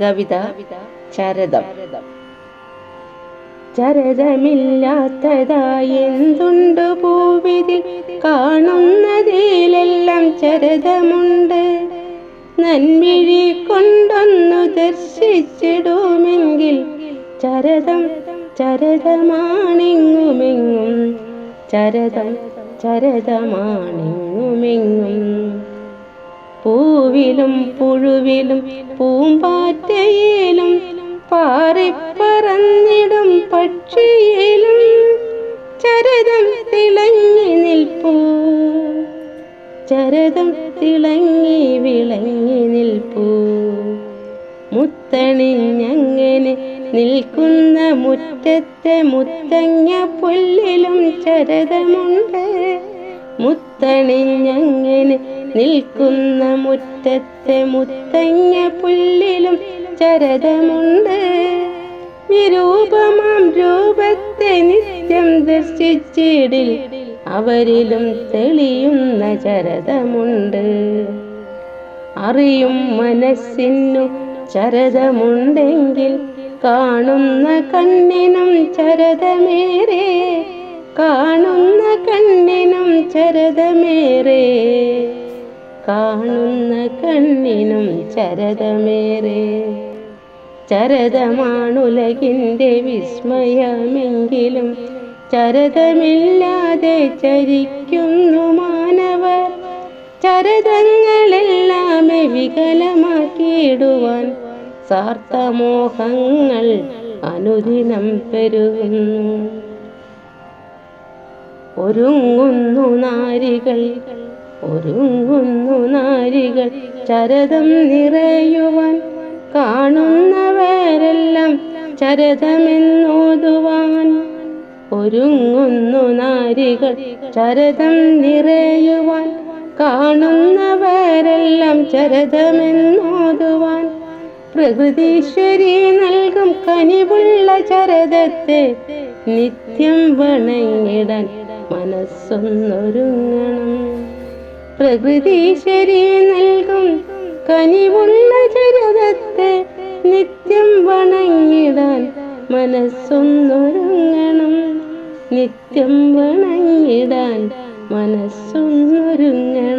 കവിത ചരതം. ചരതമില്ലാത്തതായി എന്തുണ്ട് പൂവിതിൽ? കാണുന്നതിലെല്ലാം ചരതമുണ്ട്. നന്മിഴി കൊണ്ടൊന്നു ദർശിച്ചിടുമെങ്കിൽ ചരതം ചരതമാണെങ്ങുമെങ്ങും. ചരതം ചരതമാണെങ്ങുമെങ്ങും പൂവിലും പുഴുവിലും പൂമ്പാറ്റയിലും പാറിപ്പറന്നിടും പക്ഷിയിലും ചരതം തിളങ്ങി നിൽപ്പൂ. ചരതം തിളങ്ങി വിളങ്ങി നിൽപ്പൂ. മുത്തണിഞ്ഞങ്ങനെ നിൽക്കുന്ന മുറ്റത്തെ മുത്തങ്ങ പുല്ലിലും ചരതമുണ്ട് മുത്തണിഞ്ഞങ്ങനെ നിൽക്കുന്ന മുറ്റത്തെ മുത്തങ്ങ പുല്ലിലും ചരതമുണ്ട്. വിരൂപമാം രൂപത്തെ നിത്യം ദർശിച്ചിടിൽ അവരിലും തെളിയുന്ന ചരതമുണ്ട്. അറിയും മനസ്സിനു ചരതമുണ്ടെങ്കിൽ കാണുന്ന കണ്ണിനും ചരതമേറെ കാണുന്ന കണ്ണിനും ചരതമേറെ. കാണുന്ന കണ്ണിനും ചരതമേറെ. ചരതമാണുലകിന്റെ വിസ്മയമെങ്കിലും ചരതമില്ലാതെ ചരിക്കുന്നു മാനവർ. ചരതങ്ങളെല്ലാം വികലമാക്കിയിടുവാൻ സാർത്ഥമോഹങ്ങൾ അനുദിനം പെരുകുന്നു ഒരുങ്ങുന്നു നാരികൾ ഒരുങ്ങുന്നു നാരികൾ ചരതം നിറയുവാൻ കാണുന്നവരെല്ലാം ചരതമെന്നോതുവാൻ ഒരുങ്ങുന്നു നാരികൾ ചരതം നിറയുവാൻ കാണുന്നവരെല്ലാം ചരതമെന്നോതുവാൻ പ്രകൃതീശ്വരി നൽകും കനിവുള്ള ചരതത്തെ നിത്യം വണങ്ങിടാൻ മനസ്സൊന്നൊരുങ്ങണം. പ്രകൃതീശ്വരി നൽകും കനിവുള്ള ചരിതത്തെ നിത്യം വണങ്ങിടാൻ മനസ്സൊന്നൊരുങ്ങണം. നിത്യം വണങ്ങിടാൻ മനസ്സൊന്നൊരുങ്ങണം.